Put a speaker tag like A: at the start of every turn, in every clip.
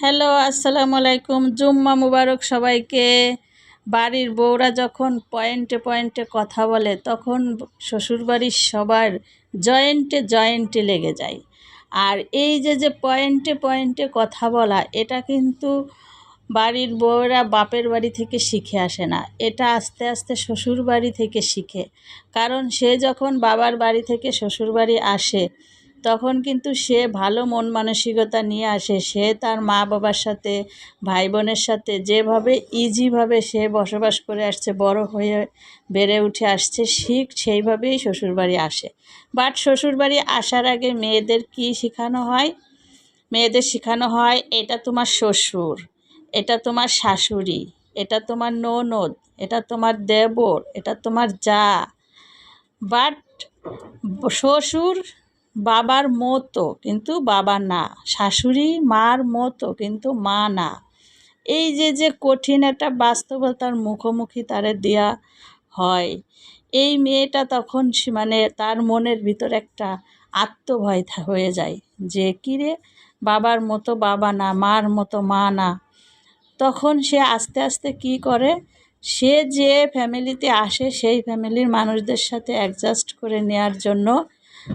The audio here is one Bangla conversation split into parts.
A: হ্যালো, আসসালামু আলাইকুম। জুম্মা মুবারক সবাইকে। বাড়ির বউরা যখন পয়েন্টে পয়েন্টে কথা বলে, তখন শ্বশুরবাড়ির সবার জয়েন্টে জয়েন্টে লেগে যায়। আর এই যে যে পয়েন্টে পয়েন্টে কথা বলা, এটা কিন্তু বাড়ির বউরা বাপের বাড়ি থেকে শিখে আসে না। এটা আস্তে আস্তে শ্বশুর বাড়ি থেকে শিখে। কারণ সে যখন বাবার বাড়ি থেকে শ্বশুর বাড়ি আসে তখন কিন্তু সে ভালো মন মানসিকতা নিয়ে আসে। সে তার মা বাবার সাথে ভাই বোনের সাথে যেভাবে ইজিভাবে সে বসবাস করে আসছে, বড় হয়ে বেড়ে উঠে আসছে শিখ সেইভাবেই শ্বশুরবাড়ি আসে। বাট শ্বশুরবাড়ি আসার আগে মেয়েদের কি শেখানো হয়? মেয়েদের শেখানো হয়, এটা তোমার শ্বশুর, এটা তোমার শাশুড়ি, এটা তোমার ননদ, এটা তোমার দেবর, এটা তোমার যা। বাট শ্বশুর বাবার মতো, কিন্তু বাবা না। শাশুড়ি মার মতো, কিন্তু মা না। এই যে যে কঠিন একটা বাস্তবতার মুখোমুখি তারে দেয়া হয়, এই মেয়েটা তখন মানে তার মনের ভিতর একটা আত্মভয় হয়ে যায় যে, কিরে, বাবার মতো বাবা না, মার মতো মা না। তখন সে আস্তে আস্তে কি করে? সে যে ফ্যামিলিতে আসে, সেই ফ্যামিলির মানুষদের সাথে অ্যাডজাস্ট করে নেওয়ার জন্য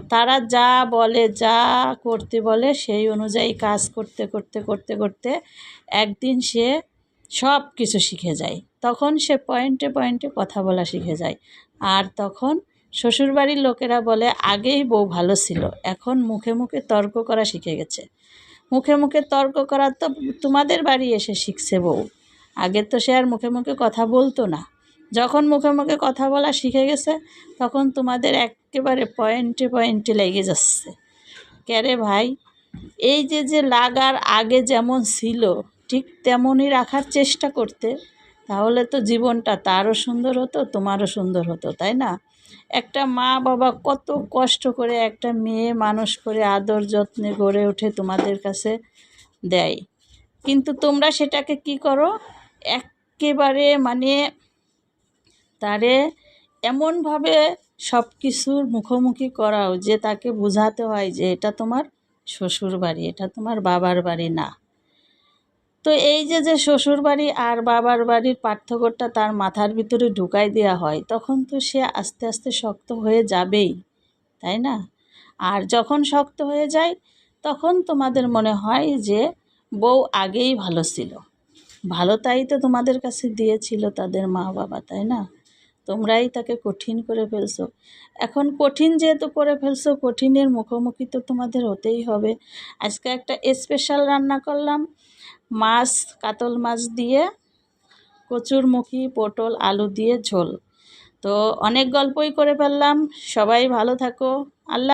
A: তারা যা বলে, যা করতে বলে, সেই অনুযায়ী কাজ করতে করতে করতে করতে একদিন সে সব কিছু শিখে যায়। তখন সে পয়েন্টে পয়েন্টে কথা বলা শিখে যায়। আর তখন শ্বশুরবাড়ির লোকেরা বলে, আগেই বউ ভালো ছিল, এখন মুখে মুখে তর্ক করা শিখে গেছে। মুখে মুখে তর্ক করা তো তোমাদের বাড়ি এসে শিখছে বউ। আগে তো সে আর মুখে মুখে কথা বলতো না। যখন মুখে মুখে কথা বলা শিখে গেছে, তখন তোমাদের একেবারে পয়েন্টে পয়েন্টে লেগে যাচ্ছে। ক্যারে ভাই? এই যে যে লাগার আগে যেমন ছিল, ঠিক তেমনই রাখার চেষ্টা করতে, তাহলে তো জীবনটা তারও সুন্দর হতো, তোমারও সুন্দর হতো, তাই না? একটা মা বাবা কত কষ্ট করে একটা মেয়ে মানুষ করে আদর যত্নে গড়ে ওঠে তোমাদের কাছে দেয়। কিন্তু তোমরা সেটাকে কি করো? একেবারে মানে তারে এমনভাবে সব কিছুর মুখোমুখি করাও যে তাকে বোঝাতে হয় যে এটা তোমার শ্বশুর বাড়ি, এটা তোমার বাবার বাড়ি না। তো এই যে যে শ্বশুর বাড়ি আর বাবার বাড়ির পার্থক্যটা তার মাথার ভিতরে ঢুকাই দেওয়া হয়, তখন তো সে আস্তে আস্তে শক্ত হয়ে যাবেই, তাই না? আর যখন শক্ত হয়ে যায়, তখন তোমাদের মনে হয় যে বউ আগেই ভালো ছিল। ভালো তাই তো তোমাদের কাছে দিয়েছিল তাদের মা বাবা তাই না? তোমরাই তাকে কঠিন করে ফেলছো। এখন কঠিন যেহেতু করে ফেলছো, কঠিনের মুখোমুখি তো তোমাদের হতেই হবে। আজকে একটা স্পেশাল রান্না করলাম। মাছ, কাতল মাছ দিয়ে কচুরমুখী, পটল, আলু দিয়ে ঝোল। তো অনেক গল্পই করে ফেললাম। সবাই ভালো থাকো। আল্লাহ